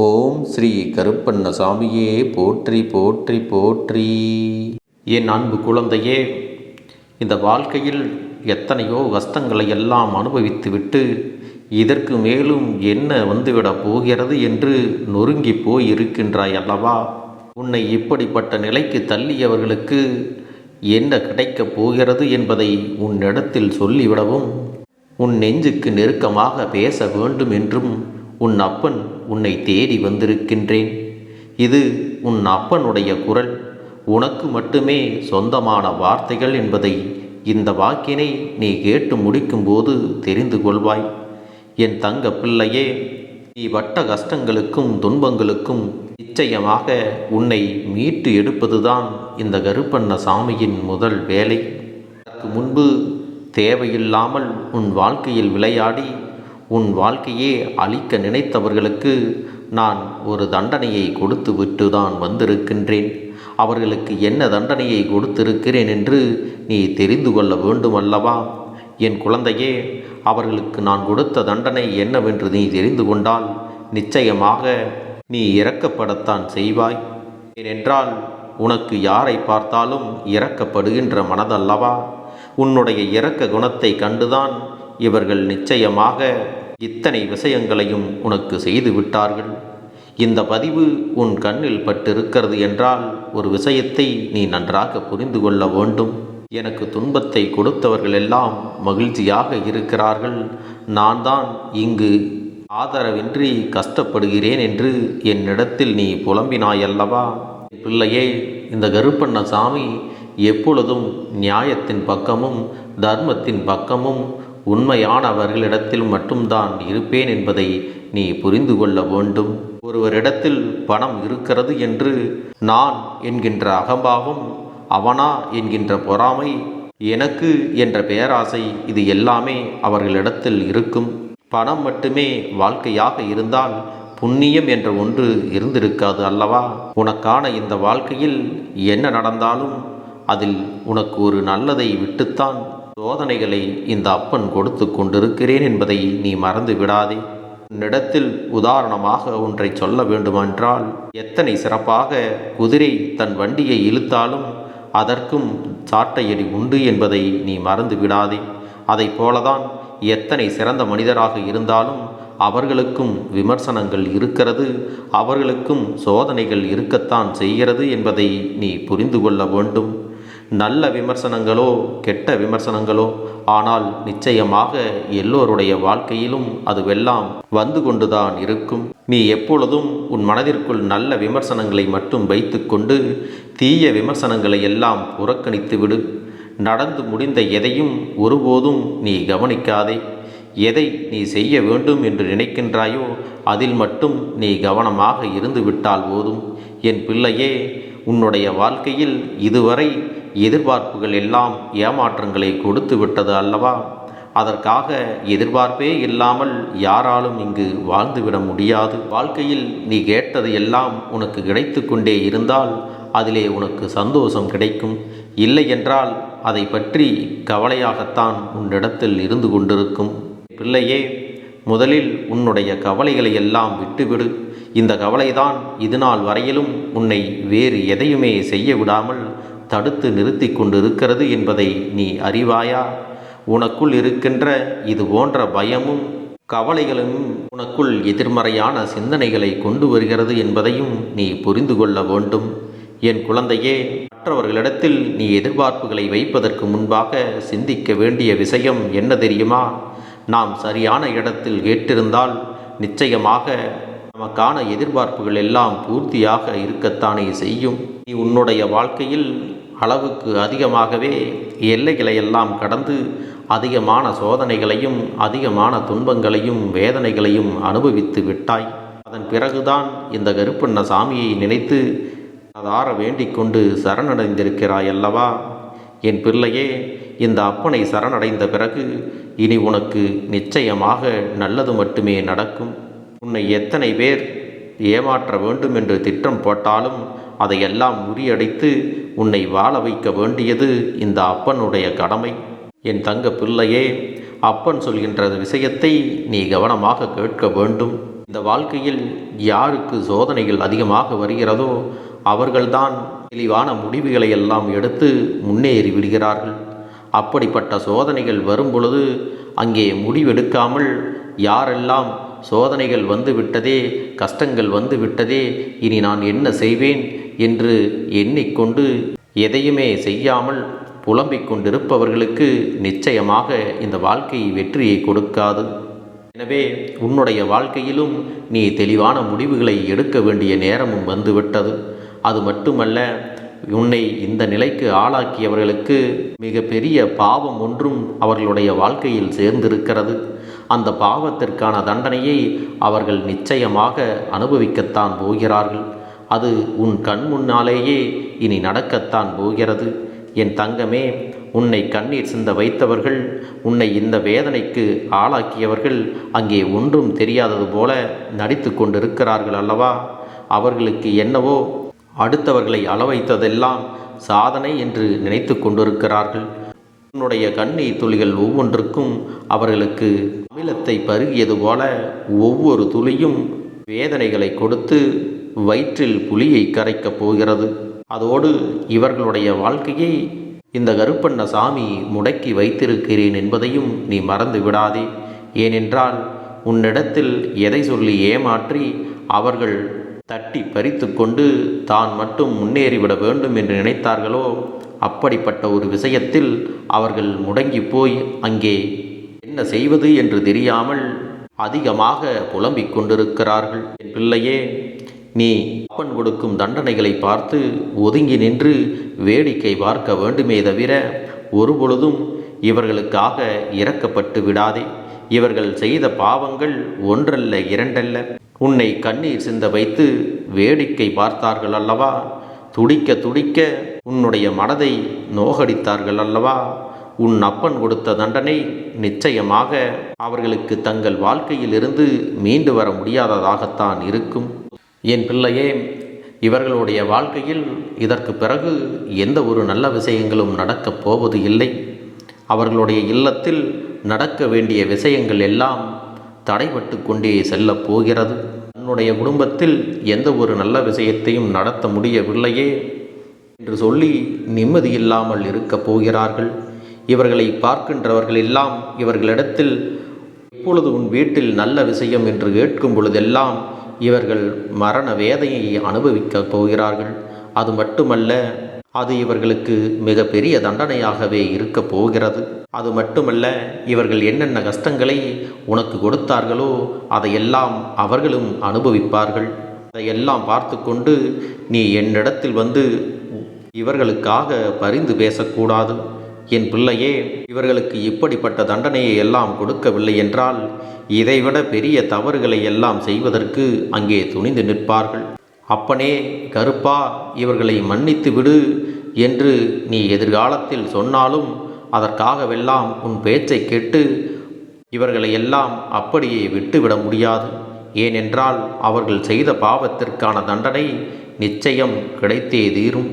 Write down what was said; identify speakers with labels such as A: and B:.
A: ஓம் ஸ்ரீ கருப்பண்ணசாமியே போற்றி போற்றி போற்றி. என் அன்பு குழந்தையே இந்த வாழ்க்கையில் எத்தனையோ கஷ்டங்களை எல்லாம் அனுபவித்துவிட்டு இதற்கு மேலும் என்ன வந்துவிடப் போகிறது என்று நொறுங்கி போய் இருக்கின்றாய் அல்லவா? உன்னை இப்படிப்பட்ட நிலைக்கு தள்ளியவர்களுக்கு என்ன கிடைக்கப் போகிறது என்பதை உன்னிடத்தில் சொல்லிவிடவும் உன் நெஞ்சுக்கு நெருக்கமாக பேச வேண்டும் என்றும் உன் அப்பன் உன்னை தேடி வந்திருக்கின்றேன். இது உன் அப்பனுடைய குரல். உனக்கு மட்டுமே சொந்தமான வார்த்தைகள் என்பதை இந்த வாக்கினை நீ கேட்டு முடிக்கும்போது தெரிந்து கொள்வாய். என் தங்க பிள்ளையே நீ வட்ட கஷ்டங்களுக்கும் துன்பங்களுக்கும் நிச்சயமாக உன்னை மீட்டு எடுப்பதுதான் இந்த கருப்பண்ண சாமியின் முதல் வேலை. அதற்கு முன்பு தேவையில்லாமல் உன் வாழ்க்கையில் விளையாடி உன் வாழ்க்கையே அழிக்க நினைத்தவர்களுக்கு நான் ஒரு தண்டனையை கொடுத்து விட்டு தான் வந்திருக்கின்றேன். அவர்களுக்கு என்ன தண்டனையை கொடுத்திருக்கிறேன் என்று நீ தெரிந்து கொள்ள வேண்டுமல்லவா? என் குழந்தையே அவர்களுக்கு நான் கொடுத்த தண்டனை என்னவென்று நீ தெரிந்து கொண்டால் நிச்சயமாக நீ இறக்கப்படத்தான் செய்வாய். ஏனென்றால் உனக்கு யாரை பார்த்தாலும் இறக்கப்படுகின்ற மனதல்லவா? உன்னுடைய இறக்க குணத்தை கண்டுதான் இவர்கள் நிச்சயமாக இத்தனை விஷயங்களையும் உனக்கு செய்து விட்டார்கள் இந்த பதிவு உன் கண்ணில் பட்டிருக்கிறது என்றால் ஒரு விஷயத்தை நீ நன்றாக புரிந்து கொள்ள வேண்டும். எனக்கு துன்பத்தை கொடுத்தவர்கள் எல்லாம் மகிழ்ச்சியாக இருக்கிறார்கள். நான் தான் இங்கு ஆதரவின்றி கஷ்டப்படுகிறேன் என்று என்னிடத்தில் நீ புலம்பினாயல்லவா? பிள்ளையே இந்த கருப்பண்ண சாமி எப்பொழுதும் நியாயத்தின் பக்கமும் தர்மத்தின் பக்கமும் உண்மையானவர்களிடத்தில் மட்டும்தான் இருப்பேன் என்பதை நீ புரிந்து கொள்ள வேண்டும். ஒருவரிடத்தில் பணம் இருக்கிறது என்று நான் என்கின்ற அகம்பாவம் அவனா என்கின்ற பொறாமை எனக்கு என்ற பேராசை இது எல்லாமே அவர்களிடத்தில் இருக்கும். பணம் மட்டுமே வாழ்க்கையாக இருந்தால் புண்ணியம் என்ற ஒன்று இருந்திருக்காது அல்லவா? உனக்கான இந்த வாழ்க்கையில் என்ன நடந்தாலும் அதில் உனக்கு ஒரு நல்லதை விட்டுத்தான் சோதனைகளை இந்த அப்பன் கொடுத்து கொண்டிருக்கிறேன் என்பதை நீ மறந்து விடாதே. உன்னிடத்தில் உதாரணமாக ஒன்றை சொல்ல வேண்டுமென்றால் எத்தனை சிறப்பாக குதிரை தன் வண்டியை இழுத்தாலும் அதற்கும் சாட்டையடி உண்டு என்பதை நீ மறந்து விடாதே. அதை போலதான் எத்தனை சிறந்த மனிதராக இருந்தாலும் அவர்களுக்கும் விமர்சனங்கள் இருக்கிறது அவர்களுக்கும் சோதனைகள் இருக்கத்தான் செய்கிறது என்பதை நீ புரிந்து கொள்ள வேண்டும். நல்ல விமர்சனங்களோ கெட்ட விமர்சனங்களோ ஆனால் நிச்சயமாக எல்லோருடைய வாழ்க்கையிலும் அதுவெல்லாம் வந்து கொண்டுதான் இருக்கும். நீ எப்பொழுதும் உன் மனதிற்குள் நல்ல விமர்சனங்களை மட்டும் வைத்துக்கொண்டு தீய விமர்சனங்களை எல்லாம் புறக்கணித்து விடு. நடந்து முடிந்த எதையும் ஒருபோதும் நீ கவனிக்காதே. எதை நீ செய்ய வேண்டும் என்று நினைக்கின்றாயோ அதில் மட்டும் நீ கவனமாக இருந்துவிட்டால் போதும். என் பிள்ளையே உன்னுடைய வாழ்க்கையில் இதுவரை எதிர்பார்ப்புகள் எல்லாம் ஏமாற்றங்களை கொடுத்து விட்டது அல்லவா? அதற்காக எதிர்பார்ப்பே இல்லாமல் யாராலும் இங்கு வாழ்ந்துவிட முடியாது. வாழ்க்கையில் நீ கேட்டது எல்லாம் உனக்கு கிடைத்து கொண்டே இருந்தால் அதிலே உனக்கு சந்தோஷம் கிடைக்கும். இல்லை என்றால் அதை பற்றி கவலையாகத்தான் உன்னிடத்தில் இருந்து கொண்டிருக்கும். பிள்ளையே முதலில் உன்னுடைய கவலைகளை எல்லாம் விட்டுவிடு. இந்த கவலைதான் இதுநாள் வரையிலும் உன்னை வேறு எதையுமே செய்ய விடாமல் தடுத்து நிறுத்தி கொண்டிருக்கிறது என்பதை நீ அறிவாயா? உனக்குள் இருக்கின்ற இது போன்ற பயமும் கவலைகளும் உனக்குள் எதிர்மறையான சிந்தனைகளை கொண்டு வருகிறது என்பதையும் நீ புரிந்து கொள்ள வேண்டும். என் குழந்தையே மற்றவர்களிடத்தில் நீ எதிர்பார்ப்புகளை வைப்பதற்கு முன்பாக சிந்திக்க வேண்டிய விஷயம் என்ன தெரியுமா? நாம் சரியான இடத்தில் கேட்டிருந்தால் நிச்சயமாக நமக்கான எதிர்பார்ப்புகள் எல்லாம் பூர்த்தியாக இருக்கத்தானே செய்யும்? நீ உன்னுடைய வாழ்க்கையில் அளவுக்கு அதிகமாகவே எல்லைகளை எல்லாம் கடந்து அதிகமான சோதனைகளையும் அதிகமான துன்பங்களையும் வேதனைகளையும் அனுபவித்து விட்டாய். அதன் பிறகுதான் இந்த கருப்பண்ண சாமியை நினைத்து அதார வேண்டிக் கொண்டு சரணடைந்திருக்கிறாய் அல்லவா? என் பிள்ளையே இந்த அப்பனை சரணடைந்த பிறகு இனி உனக்கு நிச்சயமாக நல்லது மட்டுமே நடக்கும். உன்னை எத்தனை பேர் ஏமாற்ற வேண்டும் என்று திட்டம் போட்டாலும் அதையெல்லாம் முறியடித்து உன்னை வாழ வைக்க வேண்டியது இந்த அப்பனுடைய கடமை. என் தங்க பிள்ளையே அப்பன் சொல்கின்ற விஷயத்தை நீ கவனமாக கேட்க வேண்டும். இந்த வாழ்க்கையில் யாருக்கு சோதனைகள் அதிகமாக வருகிறதோ அவர்கள்தான் தெளிவான முடிவுகளை எல்லாம் எடுத்து முன்னேறி விடுகிறார்கள். அப்படிப்பட்ட சோதனைகள் வரும் பொழுது அங்கே முடிவெடுக்காமல் யாரெல்லாம் சோதனைகள் வந்து விட்டதே கஷ்டங்கள் வந்து விட்டதே இனி நான் என்ன செய்வேன் என்று எண்ணிக்கொண்டு எதையுமே செய்யாமல் புலம்பிக் கொண்டிருப்பவர்களுக்கு நிச்சயமாக இந்த வாழ்க்கை வெற்றியை கொடுக்காது. எனவே உன்னுடைய வாழ்க்கையிலும் நீ தெளிவான முடிவுகளை எடுக்க வேண்டிய நேரமும் வந்துவிட்டது. அது மட்டுமல்ல உன்னை இந்த நிலைக்கு ஆளாக்கியவர்களுக்கு மிகப்பெரிய பாவம் ஒன்றும் அவர்களுடைய வாழ்க்கையில் சேர்ந்திருக்கிறது. அந்த பாவத்திற்கான தண்டனையை அவர்கள் நிச்சயமாக அனுபவிக்கத்தான் போகிறார்கள். அது உன் கண் முன்னாலேயே இனி நடக்கத்தான் போகிறது. என் தங்கமே உன்னை கண்ணீர் சிந்த வைத்தவர்கள் உன்னை இந்த வேதனைக்கு ஆளாக்கியவர்கள் அங்கே ஒன்றும் தெரியாதது போல நடித்து கொண்டிருக்கிறார்கள் அல்லவா? அவர்களுக்கு என்னவோ அடுத்தவர்களை அளவைத்ததெல்லாம் சாதனை என்று நினைத்து கொண்டிருக்கிறார்கள். உன்னுடைய கண்ணீர் துளிகள் ஒவ்வொன்றுக்கும் அவர்களுக்கு அமிலத்தை பருகியது போல ஒவ்வொரு துளியும் வேதனைகளை கொடுத்து வயிற்றில் புலியை கரைக்கப் போகிறது. அதோடு இவர்களுடைய வாழ்க்கையை இந்த கருப்பண்ண சாமி முடக்கி வைத்திருக்கிறேன் என்பதையும் நீ மறந்து விடாதே. ஏனென்றால் உன்னிடத்தில் எதை சொல்லி ஏமாற்றி அவர்கள் தட்டி பறித்து கொண்டு தான் மட்டும் முன்னேறிவிட வேண்டும் என்று நினைத்தார்களோ அப்படிப்பட்ட ஒரு விஷயத்தில் அவர்கள் முடங்கி போய் அங்கே என்ன செய்வது என்று தெரியாமல் அதிகமாக புலம்பிக் கொண்டிருக்கிறார்கள். என் பிள்ளையே நீ அப்பன் கொடுக்கும் தண்டனைகளை பார்த்து ஒதுங்கி நின்று வேடிக்கை பார்க்க வேண்டுமே தவிர ஒருபொழுதும் இவர்களுக்காக இறக்கப்பட்டு விடாதே. இவர்கள் செய்த பாவங்கள் ஒன்றல்ல இரண்டல்ல. உன்னை கண்ணீர் சிந்த வைத்து வேடிக்கை பார்த்தார்கள் அல்லவா? துடிக்க துடிக்க உன்னுடைய மனதை நோகடித்தார்கள் அல்லவா? உன் அப்பன் கொடுத்த தண்டனை நிச்சயமாக அவர்களுக்கு தங்கள் வாழ்க்கையிலிருந்து மீண்டு வர முடியாததாகத்தான் இருக்கும். என் பிள்ளையே இவர்களுடைய வாழ்க்கையில் இதற்கு பிறகு எந்த ஒரு நல்ல விஷயங்களும் நடக்கப் போவது இல்லை. அவர்களுடைய இல்லத்தில் நடக்க வேண்டிய விஷயங்கள் எல்லாம் தடைபட்டு கொண்டே செல்லப் போகிறது. தன்னுடைய குடும்பத்தில் எந்த ஒரு நல்ல விஷயத்தையும் நடத்த முடியவில்லையே. என்று சொல்லி நிம்மதியில்லாமல் இருக்கப் போகிறார்கள். இவர்களை பார்க்கின்றவர்கள் எல்லாம் இவர்களிடத்தில் இப்பொழுது உன் வீட்டில் நல்ல விஷயம் என்று கேட்கும் பொழுதெல்லாம் இவர்கள் மரண வேதையை அனுபவிக்கப் போகிறார்கள். அது மட்டுமல்ல அது இவர்களுக்கு மிக பெரிய தண்டனையாகவே இருக்கப் போகிறது. அது மட்டுமல்ல இவர்கள் என்னென்ன கஷ்டங்களை உனக்கு கொடுத்தார்களோ அதையெல்லாம் அவர்களும் அனுபவிப்பார்கள். அதையெல்லாம் பார்த்து கொண்டு நீ என்னிடத்தில் வந்து இவர்களுக்காக பரிந்து பேசக்கூடாது. என் பிள்ளையே இவர்களுக்கு இப்படிப்பட்ட தண்டனையை எல்லாம் கொடுக்கவில்லை என்றால் இதைவிட பெரிய தவறுகளை எல்லாம் செய்வதற்கு அங்கே துணிந்து நிற்பார்கள். அப்பனே கருப்பா இவர்களை மன்னித்து விடு என்று நீ எதிர்காலத்தில் சொன்னாலும் அதற்காகவெல்லாம் உன் பேச்சை கேட்டு இவர்களை எல்லாம் அப்படியே விட்டுவிட முடியாது. ஏனென்றால் அவர்கள் செய்த பாவத்திற்கான தண்டனை நிச்சயம் கிடைத்தே தீரும்.